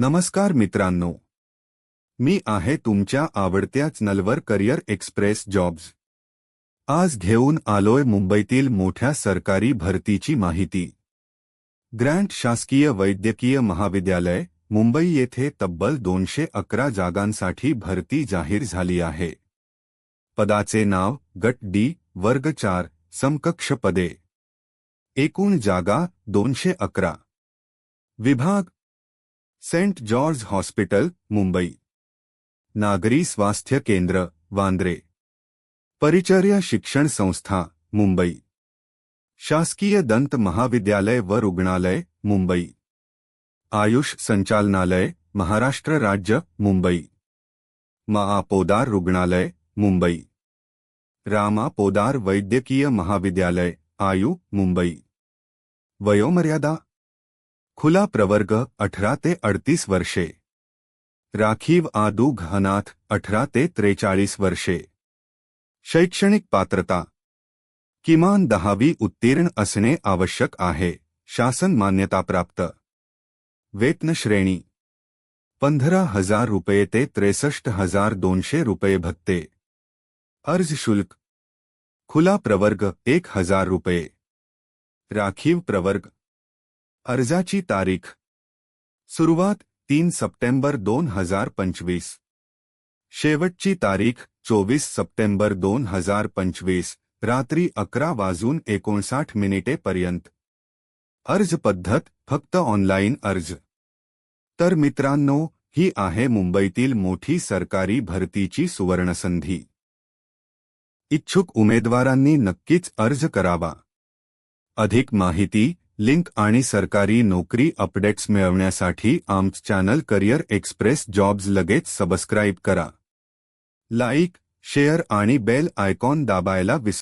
नमस्कार मित्रांनो. मी आहे तुमच्या आवडत्याच नलवर करिअर एक्सप्रेस जॉब्स. आज घेऊन आलोय मुंबईतील मोठ्या सरकारी भरतीची माहिती. ग्रँट शासकीय वैद्यकीय महाविद्यालय मुंबई येथे तब्बल दोनशे अकरा जागांसाठी भरती जाहीर झाली आहे. पदाचे नाव गट डी वर्ग चार समकक्ष पदे. एकूण जागा दोनशे अकरा. विभाग सेंट जॉर्ज हॉस्पिटल, मुंबई। नागरी स्वास्थ्य केंद्र, वांद्रे। परिचर्या शिक्षण संस्था, मुंबई। शासकीय दंत महाविद्यालय व रुग्णालय, मुंबई। आयुष संचालनालय, महाराष्ट्र राज्य, मुंबई। मा पोदार रुग्णालय, मुंबई। रामा पोदार वैद्यकीय महाविद्यालय, आयु, मुंबई। वयोमर्यादा खुला प्रवर्ग अठरा ते अडतीस वर्षे. राखीव आदू घनाथ अठरा ते त्रेचाळीस वर्षे. शैक्षणिक पात्रता. किमान दहावी उत्तीर्ण असणे आवश्यक आहे. शासन मान्यताप्राप्त. वेतन श्रेणी. पंधरा हज़ार रुपये ते त्रेसष्ट हज़ार दोनशे रुपये भत्ते. अर्ज़ शुल्क. खुला प्रवर्ग एक हज़ार रुपये. राखीव प्रवर्ग अर्जाची तारीख. सुरुवात तीन सप्टेंबर दोन हजार पंचवीस. शेवटची तारीख चोवीस सप्टेंबर दोन हजार पंचवीस रात्री अकरा वाजून एकोणसाठ मिनिटेपर्यंत अर्ज पद्धत फक्त ऑनलाईन अर्ज. तर मित्रांनो ही आहे मुंबईतील मोठी सरकारी भरतीची सुवर्णसंधी. इच्छुक उमेदवारांनी नक्कीच अर्ज करावा. अधिक माहिती लिंक आणि सरकारी नोकरी अपडेट्स मिळवण्यासाठी आमच चॅनल करिअर एक्सप्रेस जॉब्स लगेच सबस्क्राईब करा. लाईक शेअर आणि बेल आयकॉन दाबायला विसरू